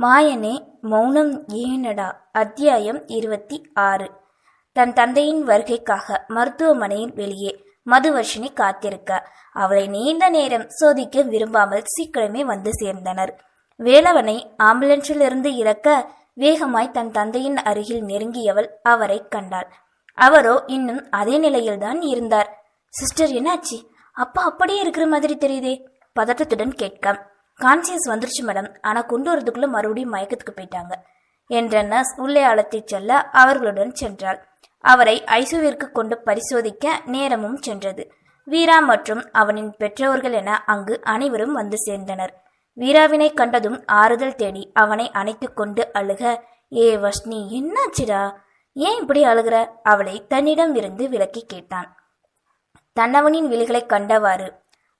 மாயனே மௌனம் ஏனடா? அத்தியாயம் இருபத்தி ஆறு. தன் தந்தையின் வருகைக்காக மருத்துவமனையின் வெளியே மதுவர்ஷினி காத்திருக்க. அவளை நீண்ட நேரம் சோதிக்க விரும்பாமல் சீக்கிரமே வந்து சேர்ந்தனர். வேலவனை ஆம்புலன்ஸிலிருந்து இறக்க வேகமாய் தன் தந்தையின் அருகில் நெருங்கியவள் அவரை கண்டாள். அவரோ இன்னும் அதே நிலையில்தான் இருந்தார். சிஸ்டர் என்னாச்சு? அப்பா அப்படியே இருக்கிற மாதிரி தெரியுதே? பதட்டத்துடன் கேட்க. கான்சியஸ் வந்துருச்சு மேடம் ஆனால் கொண்டு வரதுக்குள்ள மறுபடியும் மயக்கத்துக்கு போயிட்டாங்க. என்ற நர்ஸ் உள்ளே அழைத்துச் செல்ல அவர்களுடன் சென்றாள். அவரை ஐசுவிற்கு கொண்டு பரிசோதிக்க நேரமும் சென்றது. வீரா மற்றும் அவனின் பெற்றோர்கள் என அங்கு அனைவரும் வந்து சேர்ந்தனர். வீராவினை கண்டதும் ஆறுதல் தேடி அவனை அணைத்து கொண்டு அழுக ஏ வஷ்ணி என்னாச்சுடா? ஏன் இப்படி அழுகிற? அவளை தன்னிடம் இருந்து விலக்கி கேட்டான். தன்னவனின் விழிகளை கண்டவாறு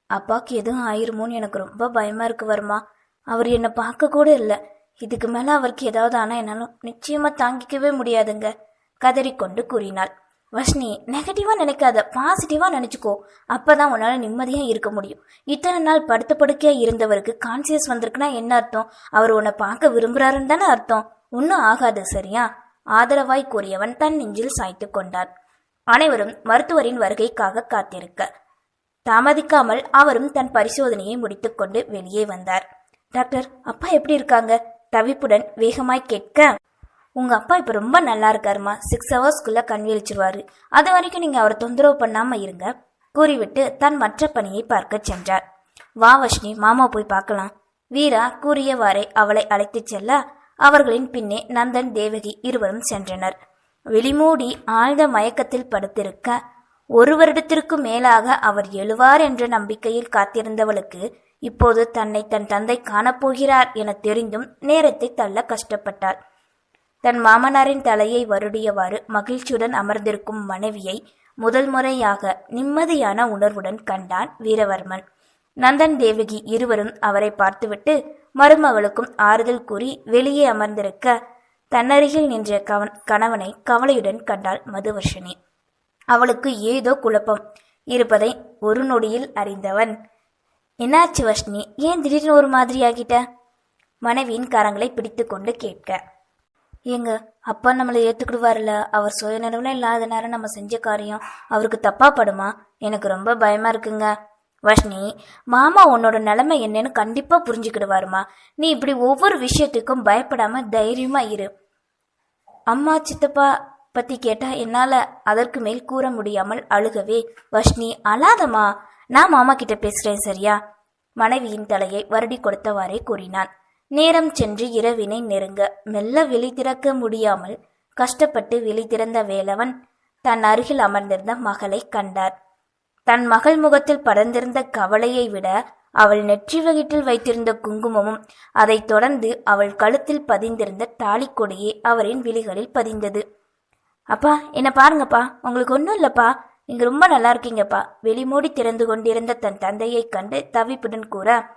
அப்பாவுக்கு எதுவும் ஆயிருமோன்னு எனக்கு ரொம்ப பயமா இருக்கு வருமா. அவர் என்னை பார்க்க கூட இல்லை. இதுக்கு மேல அவருக்கு ஏதாவது ஆனா என்னாலும் நிச்சயமா தாங்கிக்கவே முடியாதுங்க. கதறிக்கொண்டு கூறினாள். வஷ்ணி நெகட்டிவா நினைக்காத பாசிட்டிவா நினைச்சுக்கோ. அப்பதான் உன்னால நிம்மதியா இருக்க முடியும். இத்தனை நாள் படுத்த படுக்கையா இருந்தவருக்கு கான்சியஸ் வந்திருக்குன்னா என்ன அர்த்தம்? அவர் உன்னை பார்க்க விரும்புறாருன்னு தானே அர்த்தம்? ஒன்னும் ஆகாது சரியா? ஆதரவாய் கூறியவன் தன் நெஞ்சில் சாய்த்து கொண்டான். அனைவரும் மருத்துவரின் வருகைக்காக காத்திருக்க தாமதிக்காமல் அவரும் தன் பரிசோதனையை முடித்துக்கொண்டு வெளியே வந்தார். டாக்டர் அப்பா எப்படி இருக்காங்க? தவிப்புடன் வேகமாய் கேட்க உங்க அப்பா இப்ப ரொம்ப நல்லா இருக்காருமா சிக்ஸ் ஹவர்ஸ்க்குள்ள கண் விழிச்சிருவாரு. அது வரைக்கும் நீங்க அவரை தொந்தரவு பண்ணாம இருங்க. கூறிவிட்டு தன் மற்ற பணியை பார்க்க சென்றார். வா வஷ்ணி மாமா போய் பார்க்கலாம். வீரா கூறியவாறே அவளை அழைத்துச் செல்ல அவர்களின் பின்னே நந்தன் தேவகி இருவரும் சென்றனர். விழிமூடி ஆழ்ந்த மயக்கத்தில் படுத்திருக்க ஒரு வருடத்திற்கு மேலாக அவர் எழுவார் என்ற நம்பிக்கையில் காத்திருந்தவளுக்கு இப்போது தன்னை தன் தந்தை காணப்போகிறார் என தெரிந்தும் நேரத்தை தள்ள கஷ்டப்பட்டாள். தன் மாமனாரின் தலையை வருடியவாறு மகிழ்ச்சியுடன் அமர்ந்திருக்கும் மனைவியை முதல் முறையாக நிம்மதியான உணர்வுடன் கண்டான் வீரவர்மன். நந்தன் தேவகி இருவரும் அவரை பார்த்துவிட்டு மருமகளுக்கும் ஆறுதல் கூறி வெளியே அமர்ந்திருக்க தன்னருகில் நின்ற கவன் கணவனை கவலையுடன் கண்டாள் மதுவர்ஷினி. அவளுக்கு ஏதோ குழப்பம். இருப்பதை ஒரு நொடியில் அறிந்தவன். என்னாச்சு வஷ்ணி ஏன் திடீர்னு ஒரு மாதிரி ஆகிட்ட மனைவியின் கரங்களை பிடித்துக்கொண்டு கேட்க. ஏங்க அப்பா நம்மளை ஏத்துக்கிடுவார்ல அவர் சுயநினைவுல இல்லாத நேரம் நம்ம செஞ்ச காரியம் அவருக்கு தப்பா படுமா? எனக்கு ரொம்ப பயமா இருக்குங்க. வஷ்ணி மாமா உன்னோட நிலைமை என்னன்னு கண்டிப்பா புரிஞ்சுக்கிடுவாருமா. நீ இப்படி ஒவ்வொரு விஷயத்துக்கும் பயப்படாம தைரியமா இரு. அம்மா சித்தப்பா பத்தி கேட்டா என்னால அதற்கு மேல் கூற முடியாமல் அழுகவே வஷ்ணி அழாதம்மா. நான் மாமா கிட்ட பேசுறேன் சரியா? மனைவியின் தலையை வருடி கொடுத்தவாறே கூறினான். நேரம் சென்று இரவினை நெருங்க மெல்ல விழி திறக்க முடியாமல் கஷ்டப்பட்டு விழி திறந்த வேலவன் தன் அருகில் அமர்ந்திருந்த மகளை கண்டார். தன் மகள் முகத்தில் படர்ந்திருந்த கவலையை விட அவள் நெற்றி வகிட்டில் வைத்திருந்த குங்குமமும் அதைத் தொடர்ந்து அவள் கழுத்தில் பதிந்திருந்த தாலிக்கொடியே அவரின் விழிகளில் பதிந்தது. அப்பா என்ன பாருங்கப்பா. உங்களுக்கு ஒன்றும் இல்லப்பா. நீங்க ரொம்ப நல்லா இருக்கீங்கப்பா. வெளிமூடி திறந்து கொண்டிருந்த தன் தந்தையை கண்டு தவிப்புடன் கூற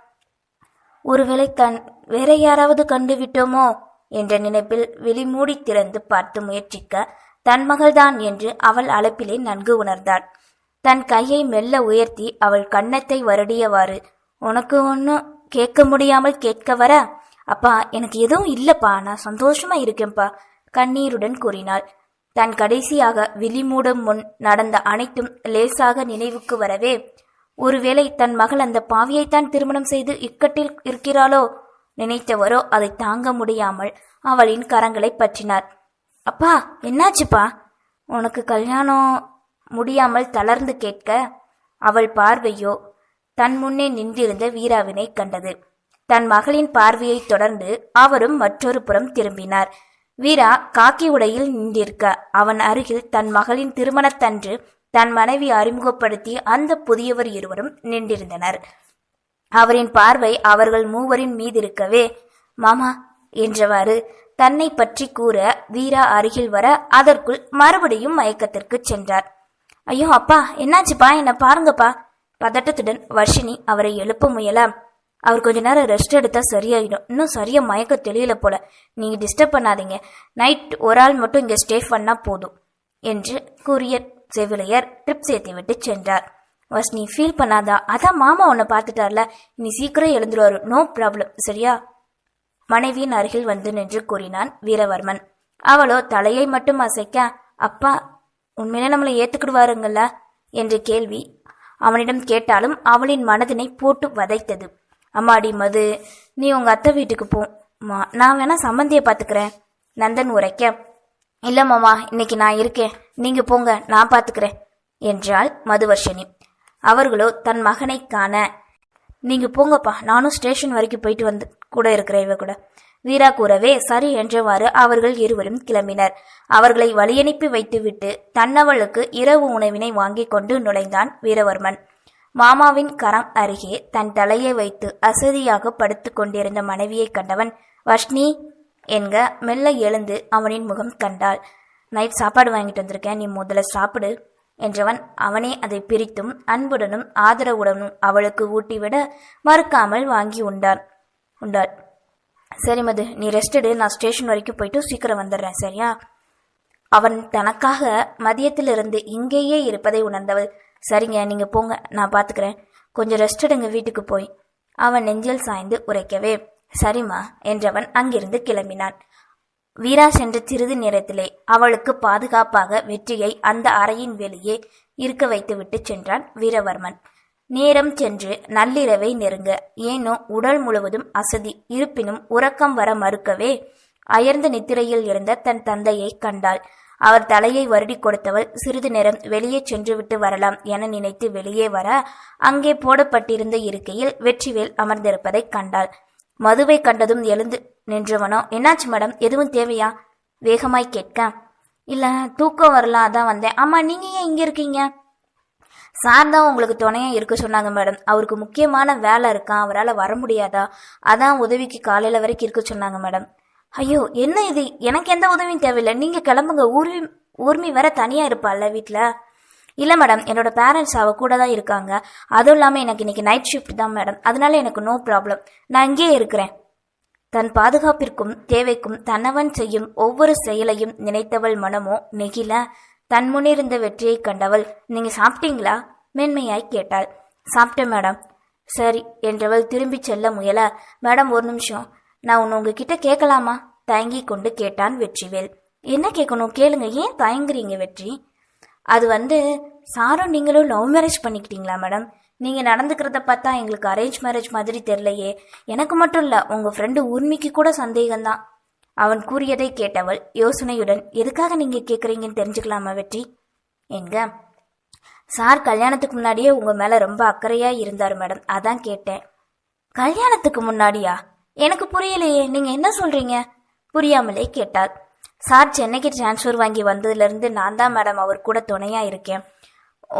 ஒருவேளை தன் வேற யாராவது கண்டு விட்டோமோ? என்ற நினைப்பில் வெளிமூடி திறந்து பார்த்து முயற்சிக்க தன் மகள்தான் என்று அவள் அழைப்பிலே நன்கு உணர்ந்தாள். தன் கையை மெல்ல உயர்த்தி அவள் கன்னத்தை வருடியவாறு உனக்கு ஒன்றும் கேட்க முடியாமல் கேட்க வர? அப்பா எனக்கு எதுவும் இல்லப்பா. நான் சந்தோஷமா இருக்கேன்ப்பா. கண்ணீருடன் கூறினாள். தன் கடைசியாக விழிமூடும் முன் நடந்த அனைத்தும் லேசாக நினைவுக்கு வரவே ஒருவேளை தன் மகள் அந்த பாவியைத்தான் திருமணம் செய்து இக்கட்டில் இருக்கிறாளோ நினைத்தவரோ அதை தாங்க முடியாமல் அவளின் கரங்களை பற்றினார். அப்பா என்னாச்சுப்பா? உனக்கு கல்யாணம் முடியாமல் தளர்ந்து கேட்க அவள் பார்வையோ தன் முன்னே நின்றிருந்த வீராவினை கண்டது. தன் மகளின் பார்வையைத் தொடர்ந்து அவரும் மற்றொரு புறம் திரும்பினார். வீரா காக்கி உடையில் நின்றிருக்க. அவன் அருகில் தன் மகளின் திருமணத்தன்று தன் மனைவி அறிமுகப்படுத்தி அந்த புதியவர் இருவரும் நின்றிருந்தனர். அவரின் பார்வை அவர்கள் மூவரின் மீதிருக்கவே. மாமா என்றவாறு தன்னை பற்றி கூற வீரா அருகில் வர அதற்குள் மறுபடியும் மயக்கத்திற்கு சென்றார். ஐயோ அப்பா என்னாச்சுப்பா? என்ன பாருங்கப்பா பதட்டத்துடன் வர்ஷினி அவரை எழுப்ப முயல. அவர் கொஞ்ச நேரம் ரெஸ்ட் எடுத்தா சரியாயிடும். இன்னும் சரியா மயக்க தெளியல போல. நீங்க டிஸ்டர்ப் பண்ணாதீங்க. நைட் ஒரு ஆள் மட்டும் இங்க ஸ்டே பண்ணா போதும் என்று கூறியர் செவிலியர் ட்ரிப் சேர்த்து விட்டு சென்றார். வஸ் நீ ஃபீல் பண்ணாதா? அதான் மாமா உன்னை பார்த்துட்டார்ல. நீ சீக்கிரம் எழுந்துருவாரு. நோ ப்ராப்ளம் சரியா? மனைவியின் அருகில் வந்து நின்று கூறினான் வீரவர்மன். அவளோ தலையை மட்டும் அசைக்க அப்பா உண்மையிலே நம்மளை ஏத்துக்கிடுவாருங்கல்ல? என்ற கேள்வி அவனிடம் கேட்டாலும் அவளின் மனதினை போட்டு வதைத்தது. அம்மாடி மது நீ உங்க அத்தை வீட்டுக்கு போ நான் வேணா சம்மந்தியை பார்த்துக்கிறேன் நந்தன் உரைக்க இல்ல மாமா இன்னைக்கு நான் இருக்கேன். நீங்க போங்க நான் பார்த்துக்கிறேன் என்றாள் மதுவர்ஷினி. அவர்களோ தன் மகனை காண நீங்க போங்கப்பா நானும் ஸ்டேஷன் வரைக்கும் போயிட்டு வந்து கூட இருக்கிறேன் இவ கூட. வீரா கூறவே சரி என்றவாறு அவர்கள் இருவரும் கிளம்பினர். அவர்களை வழியனுப்பி வைத்துவிட்டு தன்னவளுக்கு இரவு உணவினை வாங்கிக் கொண்டு நுழைந்தான் வீரவர்மன். மாமாவின் கரம் அருகே தன் தலையை வைத்து அசதியாக படுத்து கொண்டிருந்த மனைவியை கண்டவன் வஷ்ணி என்க மெல்ல எழுந்து அவனின் முகம் கண்டாள். நைட் சாப்பாடு வாங்கிட்டு வந்திருக்கேன் நீ முதல்ல சாப்பிடு என்றவன் அவனே அதை பிரித்தும் அன்புடனும் ஆதரவுடனும் அவளுக்கு ஊட்டிவிட மறுக்காமல் வாங்கி உண்டான் உண்டாள். சரி மது நீ ரெஸ்ட் எடு நான் ஸ்டேஷன் வரைக்கும் போயிட்டு சீக்கிரம் வந்துடுறேன் சரியா? அவன் தனக்காக மதியத்திலிருந்து இங்கேயே இருப்பதை உணர்ந்தவள். சரிங்க நீங்க போங்க நான் பாத்துக்கிறேன். கொஞ்சம் ரெஸ்ட் எடுங்க வீட்டுக்கு போய். அவன் நெஞ்சில் சாய்ந்து உரைக்கவே சரிம்மா என்றவன் அங்கிருந்து கிளம்பினான். வீரா சென்ற சிறிது நேரத்திலே அவளுக்கு பாதுகாப்பாக வெற்றியை அந்த அறையின் வெளியே இருக்க வைத்துவிட்டு சென்றான் வீரவர்மன். நேரம் சென்று நள்ளிரவை நெருங்க ஏனோ உடல் முழுவதும் அசதி இருப்பினும் உறக்கம் வர மறுக்கவே அயர்ந்த நித்திரையில் இருந்த தன் தந்தையை கண்டாள். அவர் தலையை வருடி கொடுத்தவள் சிறிது நேரம் வெளியே சென்றுவிட்டு வரலாம் என நினைத்து வெளியே வர அங்கே போடப்பட்டிருந்த இருக்கையில் வெற்றிவேல் அமர்ந்திருப்பதைக் கண்டாள். மதுவை கண்டதும் எழுந்து நின்றவனோ என்னாச்சு மேடம்? எதுவும் தேவையா? வேகமாய் கேட்க இல்ல தூக்கம் வரலாம் அதான் வந்தேன். ஆமா நீங்க ஏன் இங்க இருக்கீங்க? சார் தான் உங்களுக்கு துணையா இருக்க சொன்னாங்க மேடம். அவருக்கு முக்கியமான வேலை இருக்கான் அவரால் வர முடியாதா? அதான் உதவிக்கு காலையில வரைக்கும் இருக்க சொன்னாங்க மேடம். ஐயோ என்ன இது? எனக்கு எந்த உதவியும் தேவையில்லை. நீங்க கிளம்புங்க. ஊர்மி ஊர்மி வேற தனியா இருப்பாள்ல வீட்டில் இல்லை மேடம் என்னோட பேரண்ட்ஸ் அவ கூட தான் இருக்காங்க. அதுவும் இல்லாமல் எனக்கு இன்னைக்கு நைட் ஷிஃப்ட் தான் மேடம் அதனால எனக்கு நோ ப்ராப்ளம் நான் இங்கேயே இருக்கிறேன். தன் பாதுகாப்பிற்கும் தேவைக்கும் தன்னவன் செய்யும் ஒவ்வொரு செயலையும் நினைத்தவள் மனமோ நெகில தன் முன்னிருந்த வெற்றியை கண்டவள். நீங்க சாப்பிட்டீங்களா? மென்மையாய் கேட்டாள். சாப்பிட்டேன் மேடம் சரி என்றவள் திரும்பி செல்ல முயல. மேடம் ஒரு நிமிஷம். நான் ஒன்று உங்ககிட்ட கேட்கலாமா? தயங்கி கொண்டு கேட்டான் வெற்றிவேல். என்ன கேட்கணும்? கேளுங்க. ஏன் தயங்குறீங்க வெற்றி? அது வந்து சாரும் நீங்களும் லவ் மேரேஜ் பண்ணிக்கிட்டீங்களா மேடம் நீங்க நடந்துக்கிறத பார்த்தா எங்களுக்கு அரேஞ்ச் மேரேஜ் மாதிரி தெரியலையே. எனக்கு மட்டும் இல்ல உங்க ஃப்ரெண்டு உரிமைக்கு கூட சந்தேகம்தான். அவன் கூறியதை கேட்டவள் யோசனையுடன் எதுக்காக நீங்க கேக்குறீங்கன்னு தெரிஞ்சுக்கலாமா வெற்றி? என்க சார் கல்யாணத்துக்கு முன்னாடியே உங்க மேல ரொம்ப அக்கறையா இருந்தார் மேடம் அதான் கேட்டேன். கல்யாணத்துக்கு முன்னாடியா? எனக்கு புரியலையே நீங்க என்ன சொல்றீங்க? புரியாமலே கேட்டார் சார் சென்னைக்கு டிரான்ஸ்ஃபர் வாங்கி வந்ததுலேருந்து நான் தான் மேடம் அவர் கூட துணையாக இருக்கேன்.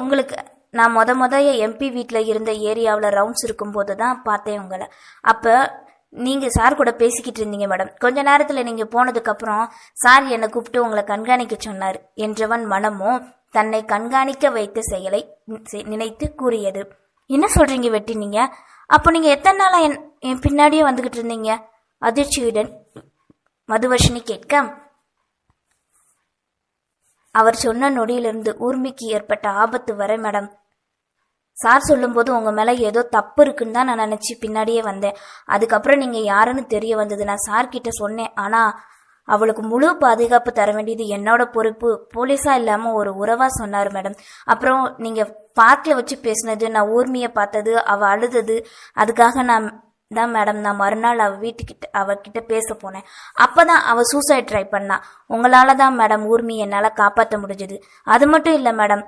உங்களுக்கு நான் மொத முத எம்பி வீட்டில் இருந்த ஏரியாவில் ரவுண்ட்ஸ் இருக்கும்போது தான் பார்த்தேன் உங்களை. அப்போ நீங்கள் சார் கூட பேசிக்கிட்டு இருந்தீங்க மேடம் கொஞ்ச நேரத்தில் நீங்கள் போனதுக்கப்புறம் சார் என்னை கூப்பிட்டு உங்களை கண்காணிக்க சொன்னார் என்றவன் மனமும் தன்னை கண்காணிக்க வைத்த செயலை நினைத்து கூறியது. என்ன சொல்கிறீங்க வெட்டி நீங்கள் அப்போ நீங்கள் எத்தனை நாளாக என் என் பின்னாடியே வந்துகிட்டு இருந்தீங்க. அதிர்ச்சியுடன் மதுவர்ஷினி கேட்க அவர் சொன்ன நொடியிலிருந்து ஊர்மிக்கு ஏற்பட்ட ஆபத்து வரை மேடம். சார் சொல்லும்போது உங்க மேல ஏதோ தப்பு இருக்குன்னு தான் நான் நினச்சி பின்னாடியே வந்தேன். அதுக்கப்புறம் நீங்க யாருன்னு தெரிய வந்தது. நான் சார் கிட்ட சொன்னேன். ஆனா அவளுக்கு முழு பாதுகாப்பு தர வேண்டியது என்னோட பொறுப்பு. போலீஸா இல்லாம ஒரு உறவா சொன்னாரு மேடம். அப்புறம் நீங்க பார்க்ல வச்சு பேசினது நான் ஊர்மிய பார்த்தது அவ அழுதது அதுக்காக நான் தான் மேடம் நான் மறுநாள் அவள் வீட்டுக்கிட்ட அவகிட்ட பேச போனேன். அப்பதான் அவள் சூசைட் ட்ரை பண்ணா. உங்களால தான் மேடம் ஊர்மி என்னால் காப்பாற்ற முடிஞ்சது. அது மட்டும் இல்லை மேடம்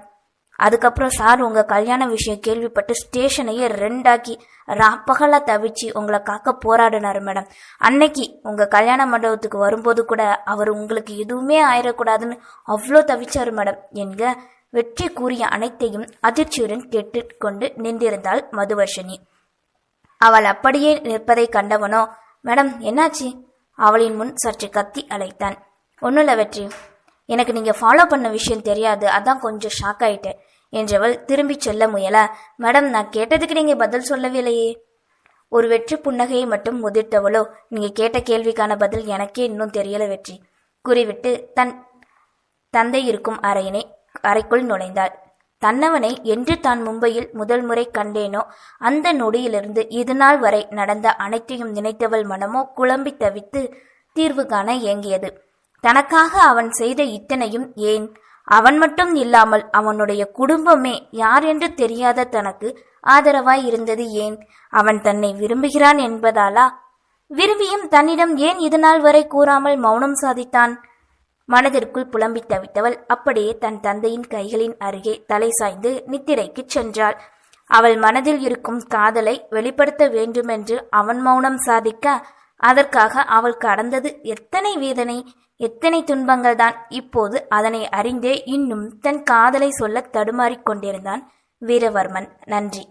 அதுக்கப்புறம் சார் உங்கள் கல்யாண விஷயம் கேள்விப்பட்டு ஸ்டேஷனையே ரெண்டாக்கி ராப்பகலா தவிச்சு உங்களை காக்க போராடினாரு மேடம். அன்னைக்கு உங்கள் கல்யாண மண்டபத்துக்கு வரும்போது கூட அவர் உங்களுக்கு எதுவுமே ஆயிடக்கூடாதுன்னு அவ்வளோ தவிச்சார் மேடம். என்க வெற்றி கூறிய அனைத்தையும் அதிர்ச்சியுடன் கேட்டுக்கொண்டு நின்றிருந்தாள் மதுவர்ஷினி. அவள் அப்படியே நிற்பதை கண்டவனோ? மேடம் என்னாச்சு? அவளின் முன் சற்று கத்தி அழைத்தான். ஒன்றும் இல்லை வெற்றி எனக்கு நீங்கள் ஃபாலோ பண்ண விஷயம் தெரியாது. அதான் கொஞ்சம் ஷாக் ஆயிட்டேன் என்றவள் திரும்பிச் செல்ல முயல. மேடம் நான் கேட்டதுக்கு நீங்கள் பதில் சொல்லவில்லையே. ஒரு வெற்றி புன்னகையை மட்டும் முதிர்த்தவளோ? நீங்கள் கேட்ட கேள்விக்கான பதில் எனக்கே இன்னும் தெரியல வெற்றி கூறிவிட்டு தன் தந்தை இருக்கும் அறையினை அறைக்குள் நுழைந்தாள். தன்னவனை என்று தான் மும்பையில் முதல் முறை கண்டேனோ? அந்த நொடியிலிருந்து இதுநாள் வரை நடந்த அனைத்தையும் நினைத்தவள் மனமோ குழம்பி தவித்து தீர்வு காண ஏங்கியது. தனக்காக அவன் செய்த இத்தனையும் ஏன்? அவன் மட்டும் இல்லாமல் அவனுடைய குடும்பமே யார் என்று தெரியாத தனக்கு ஆதரவாய் இருந்தது ஏன்? அவன் தன்னை விரும்புகிறான் என்பதாலா? விரும்பியும் தன்னிடம் ஏன் இதுநாள் வரை கூறாமல் மௌனம் சாதித்தான்? மனதிற்குள் புலம்பித் தவித்தவள் அப்படியே தன் தந்தையின் கைகளின் அருகே தலை சாய்ந்து நித்திரைக்குச் சென்றாள். அவள் மனதில் இருக்கும் காதலை வெளிப்படுத்த வேண்டுமென்று அவன் மௌனம் சாதிக்க அதற்காக அவள் கடந்தது எத்தனை வேதனை எத்தனை துன்பங்கள் தான் இப்போது அதனை அறிந்தே இன்னும் தன் காதலை சொல்ல தடுமாறிக் கொண்டிருந்தான் வீரவர்மன். நன்றி.